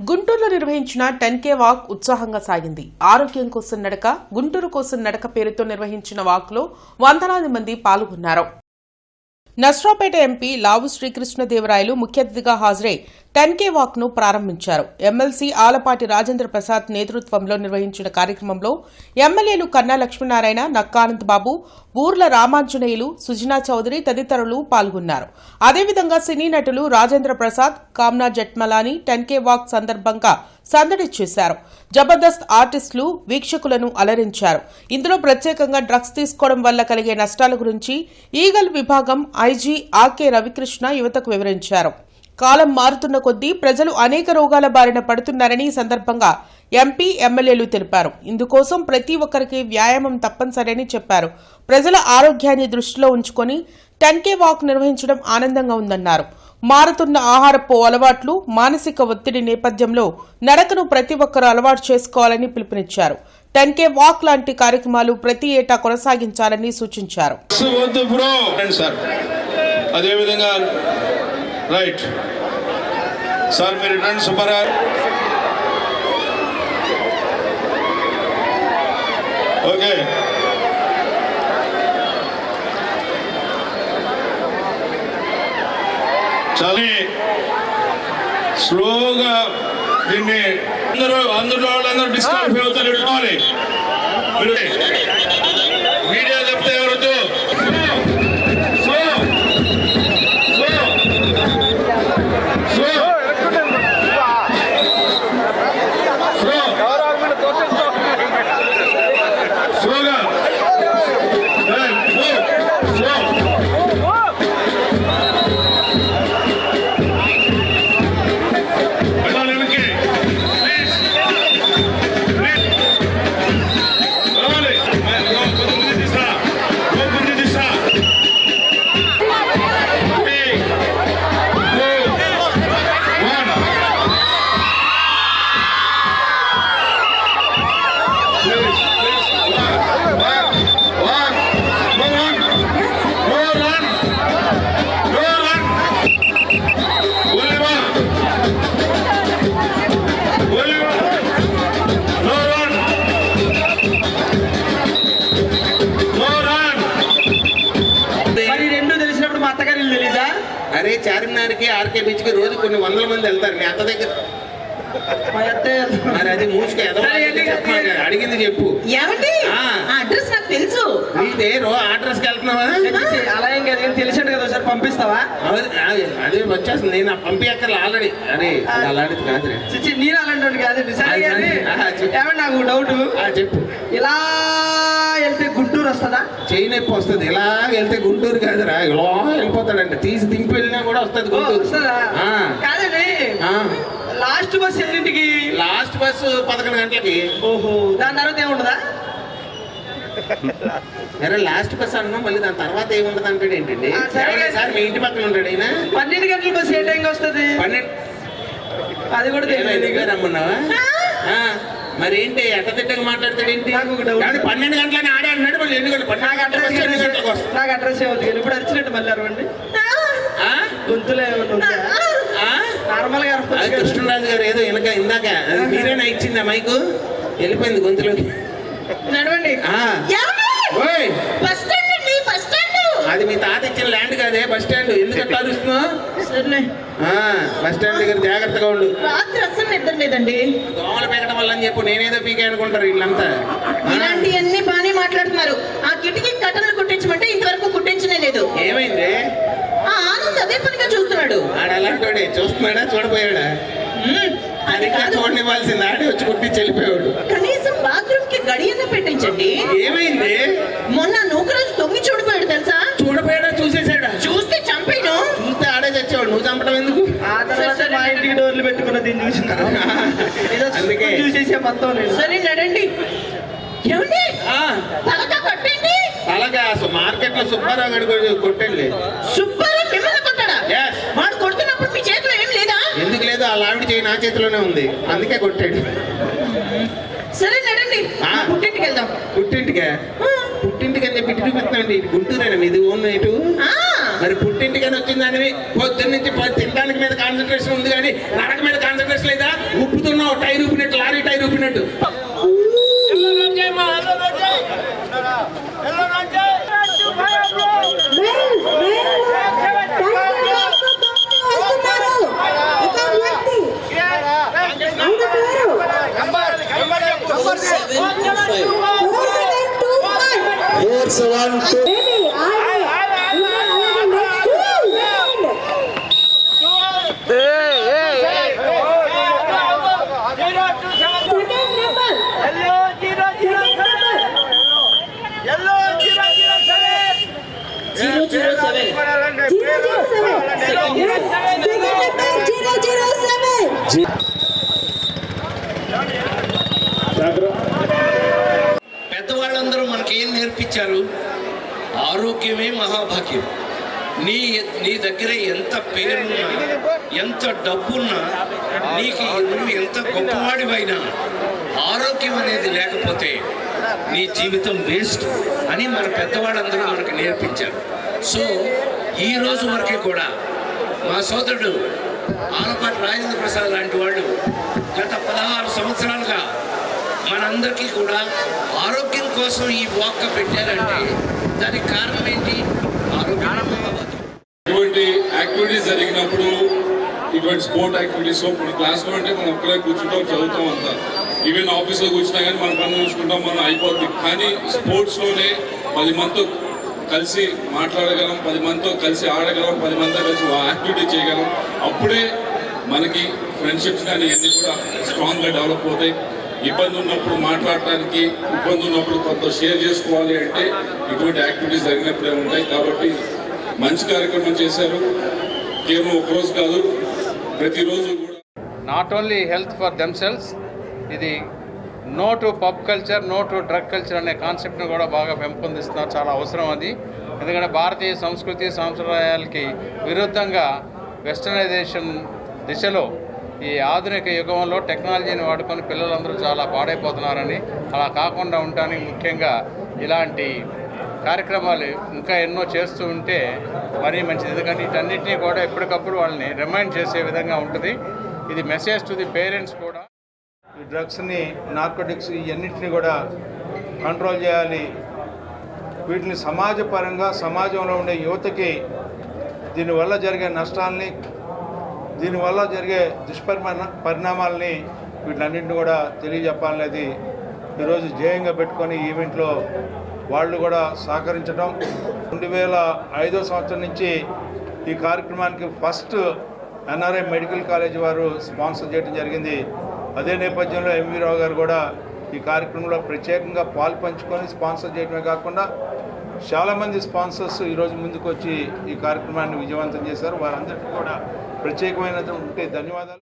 గుంటూరులో నిర్వహించిన ten K walk ఉత్సాహంగా సాగింది. ఆరోగ్యం కోసం నడక గుంటూరు కోసం నడక పేరుతో నిర్వహించిన వాక్లో వందలాది మంది పాల్గొన్నారు. నస్రాపేట ఎంపీ లావు శ్రీకృష్ణదేవరాయలు ముఖ్య అతిథిగా హాజరై టెన్ కే వాక్ను ప్రారంభించారు. ఎమ్మెల్సీ ఆలపాటి రాజేంద్ర ప్రసాద్ నేతృత్వంలో నిర్వహించిన కార్యక్రమంలో ఎమ్మెల్యేలు కన్నా లక్ష్మీనారాయణ నక్కానంద్ బాబు బూర్ల రామాంజనేయులు సుజనా చౌదరి తదితరులు పాల్గొన్నారు. అదేవిధంగా సినీ నటులు Rajendra Prasad Kamna Jethmalani ten K walk సందర్భంగా సందడి చేశారు. జబర్దస్త్ ఆర్టిస్టులు వీక్షకులను అలరించారు. ఇందులో ప్రత్యేకంగా డ్రగ్స్ తీసుకోవడం వల్ల కలిగే నష్టాల గురించి ఈగల్ విభాగం ఐజీ ఆర్కే రవికృష్ణ యువతకు వివరించారు. కాలం మారుతున్న కొద్దీ ప్రజలు అనేక రోగాల బారిన పడుతున్నారని ఈ సందర్భంగా ఎంపీ ఎమ్మెల్యేలు తెలిపారు. ఇందుకోసం ప్రతి ఒక్కరికి వ్యాయామం తప్పనిసరని చెప్పారు. ప్రజల ఆరోగ్యాన్ని దృష్టిలో ఉంచుకొని టెన్ కే వాక్ నిర్వహించడం ఆనందంగా ఉందన్నారు. మారుతున్న ఆహారపు అలవాట్లు మానసిక ఒత్తిడి నేపథ్యంలో నడకను ప్రతి ఒక్కరూ అలవాటు చేసుకోవాలని పిలుపునిచ్చారు. టెన్ కే వాక్ లాంటి కార్యక్రమాలు ప్రతి ఏటా కొనసాగించాలని సూచించారు. అదేవిధంగా రైట్ సార్ మీరు రండి సుబ్బారావు ఓకే. చలి స్లోగా దీన్ని అందరూ అందులో వాళ్ళందరూ డిస్క్వాలిఫై చార్మినార్కి ఆర్కే బీచ్కి రోజు కొన్ని వందల మంది వెళ్తారు. మీ అత్త దగ్గర. మరి అది మూసుకు. అడిగింది చెప్పు. అడ్రస్ నాకు తెలుసు. నీదే రో అడ్రస్కి వెళ్తున్నావా? అలా ఏం కదా తెలిసాడు కదా ఒకసారి పంపిస్తావా? అదే వచ్చేస్తుంది. నేను ఆ పంపి అక్కడ ఆల్రెడీ. అరే అది అలాంటిది నేను అలాంటి. ఏమండి నాకు డౌట్? చెప్పు. ఇలా గుంటూరు వస్తుందా? చేయి నొప్పి వస్తుంది. ఇలా వెళ్తే గుంటూరు కాదురా. ఇలా వెళ్ళిపోతాడంట. తీసి దింపి వెళ్ళినా కూడా వస్తుంది గుంటూరు. వస్తుందా? ఆ. కాదండి. ఆ. లాస్ట్ బస్ ఎన్నింటికి? లాస్ట్ బస్సు పదకొండు గంటలకి. ఓహో దాని తర్వాత ఏముండదా? అరే లాస్ట్ బస్ అన్నా మళ్ళీ దాని తర్వాత ఏముండదు అంటాడు ఏంటండి? ఆ, సరే. సార్ మీ ఇంటి పక్కన ఉంటాడు ఈయన? పన్నెండు గంటల బస్ ఏ టైంకి వస్తుంది? పన్నెండు. అది కూడా తెలియదు. రమ్మన్నావా? ఆ, మరి ఏంటి ఎట్ట తిట్టగా మాట్లాడతాడు ఏంటి? పన్నెండు గంటలని ఆడే అన్నాడు మళ్ళీ ఎన్ని గంటలు నాకు పన్నెండు అడ్రస్ గంటలకు ఎన్ని గంటలకు వస్తుంది నాకు అడ్రస్ ఏమవుతుంది ఇప్పుడు వచ్చినట్టు మళ్ళీ అరవండి ఆ? గొంతులో ఏమన్నా? నార్మల్గా. కృష్ణరాజు గారు ఏదో వెనక ఇందాక అది మీరేనా ఇచ్చిందా మైకు? వెళ్ళిపోయింది గొంతులోకి. నడవండి. ఆ. ఏమండి? ఓయ్. బస్ స్టాండ్ అండి బస్ స్టాండ్. అది మీ తాత ఇచ్చిన ల్యాండ్ కాదే బస్ స్టాండ్. ఎందుకు అట్లా ఆ, బస్ స్టాండ్ దగ్గర జాగ్రత్తగా ఉండు. రాత్రి నిద్ర లేదండి. దోమలు పెరగడం వల్ల అని చెప్పు నేనేదో పీకే అనుకుంటారు వీళ్ళంతా. ఇలాంటివన్నీ బాగానే మాట్లాడుతున్నారు. ఆ కిటికీ కట్టలు కుట్టించమంటే ఇంతవరకు కుట్టించనే లేదు. ఏమైంది? ఆ ఆనంద్ అదే పనిగా చూస్తున్నాడు. ఆడ అలాంటోడే చూస్తున్నాడా చూడపోయాడా అది కాదు. చూడనివ్వాల్సింది ఆడే వచ్చి కుట్టి చెల్లిపోయాడు కనీసం బాత్రూమ్కి గడియన్న పెట్టించండి. ఏమైంది? మొన్న నూకరాజు తొంగి చూడిపోయాడు తెలుసా చూడపోయాడా చూసేసాడా చూస్తే చంపేను చూస్తే ఆడే చచ్చేవాడు నువ్వు చంపడం ఎందుకు ఆ తర్వాత మా ఇంటికి డోర్లు పెట్టుకున్న దీన్ని చూసిన? అందుకే. చూసేసే మొత్తం సరే నడండి ఏమండి? ఆ, పలక కట్టండి. అలాగే మార్కెట్లో సుబ్బారావు గడి కొట్టండి. సుబ్బారావు మిమ్మల్ని కొట్టాడా? Yes. వాడు కొడుతున్నప్పుడు మీ చేతిలో ఏం లేదా? ఎందుకు లేదు? ఆ లావిడ చేయి నా చేతిలోనే ఉంది. అందుకే కొట్టాడు. సరే నడండి పుట్టింటికి వెళ్దాం. పుట్టింటికే? పుట్టింటికి అని చెప్పి ఇటు చూపిస్తున్నాండి ఇటు గుంటూరేనా మీది? ఓన్ ఇటు? ఆ, మరి పుట్టింటికని వచ్చిందానివి పొద్దున్న నుంచి తినడానికి మీద కాన్సన్ట్రేషన్ ఉంది కానీ నడక మీద కాన్సన్ట్రేషన్ లేదా? ఉప్పుతున్నావు టైర్ ఊపినట్టు లారీ టైర్ ఊపినట్టు పెద్దవాళ్ళందరూ మనకేం నేర్పించారు? ఆరోగ్యమే మహాభాగ్యం. నీ నీ దగ్గర ఎంత పేరున్నా ఎంత డబ్బున్నా నీకు నువ్వు ఎంత గొప్పవాడివైనా ఆరోగ్యం అనేది లేకపోతే నీ జీవితం వేస్ట్ అని మన పెద్దవాళ్ళందరూ మనకు నేర్పించారు. సో ఈ రోజు వరకు కూడా మా సోదరుడు ఆలపాటి రాజేంద్ర ప్రసాద్ లాంటి వాళ్ళు గత పదహారు సంవత్సరాలుగా మనందరికీ కూడా ఆరోగ్యం కోసం ఈ వాక్క పెట్టారంటే దానికి కారణం ఏంటి? ఇటువంటి యాక్టివిటీస్ జరిగినప్పుడు ఇటువంటి స్పోర్ట్ యాక్టివిటీస్లో ఇప్పుడు క్లాస్లో అంటే మనం ఒక్కడే కూర్చుంటాం చదువుతాం అంతా. ఈవెన్ ఆఫీస్లో కూర్చున్నా కానీ మన పనులు చూసుకుంటాం మనం అయిపోద్ది. కానీ స్పోర్ట్స్లోనే పది మంది కలిసి మాట్లాడగలం పది మందితో కలిసి ఆడగలం పది మందితో కలిసి యాక్టివిటీ చేయగలం. అప్పుడే మనకి ఫ్రెండ్షిప్స్ కానీ అన్నీ కూడా స్ట్రాంగ్గా డెవలప్ అవుతాయి. ఇబ్బంది ఉన్నప్పుడు మాట్లాడటానికి ఇబ్బంది ఉన్నప్పుడు కొంత షేర్ చేసుకోవాలి అంటే ఇటువంటి యాక్టివిటీస్ జరిగినప్పుడే ఉంటాయి. కాబట్టి మంచి కార్యక్రమం చేశారు. కేవలం ఒకరోజు కాదు ప్రతిరోజు కూడా not only health for themselves ఇది no to pub culture no to drug culture అనే కాన్సెప్ట్ను కూడా బాగా పెంపొందిస్తున్నారు. చాలా అవసరం అది. ఎందుకంటే భారతీయ సంస్కృతి సాంప్రదాయాలకి విరుద్ధంగా వెస్టర్నైజేషన్ దిశలో ఈ ఆధునిక యుగంలో టెక్నాలజీని వాడుకొని పిల్లలందరూ చాలా పాడైపోతున్నారని అలా కాకుండా ఉండడానికి ముఖ్యంగా ఇలాంటి కార్యక్రమాలు ఇంకా ఎన్నో చేస్తూ ఉంటే మరీ మంచిది. ఎందుకంటే వీటన్నిటినీ కూడా ఎప్పటికప్పుడు వాళ్ళని రిమైండ్ చేసే విధంగా ఉంటుంది. ఇది మెసేజ్ టు ది పేరెంట్స్ కూడా. ఈ డ్రగ్స్ని నార్కోటిక్స్ ఇవన్నిటిని కూడా కంట్రోల్ చేయాలి. వీటిని సమాజపరంగా సమాజంలో ఉండే యువతకి దీనివల్ల జరిగే నష్టాలని దీనివల్ల జరిగే దుష్పరిమాణ పరిణామాలని వీటన్నింటిని కూడా తెలియజెప్పాలనేది ఈరోజు ధ్యేయంగా పెట్టుకొని ఈవెంట్లో వాళ్ళు కూడా సహకరించడం రెండు వేల ఐదో సంవత్సరం నుంచి ఈ కార్యక్రమానికి ఫస్ట్ ఎన్ఆర్ఐ మెడికల్ కాలేజ్ వారు స్పాన్సర్ చేయడం జరిగింది. అదే నేపథ్యంలో ఎంవీ రావు గారు కూడా ఈ కార్యక్రమంలో ప్రత్యేకంగా పాలు పంచుకొని స్పాన్సర్ చేయడమే కాకుండా చాలామంది స్పాన్సర్స్ ఈరోజు ముందుకు వచ్చి ఈ కార్యక్రమాన్ని విజయవంతం చేశారు. వారందరికీ కూడా ప్రత్యేకమైనది ఉంటే ధన్యవాదాలు.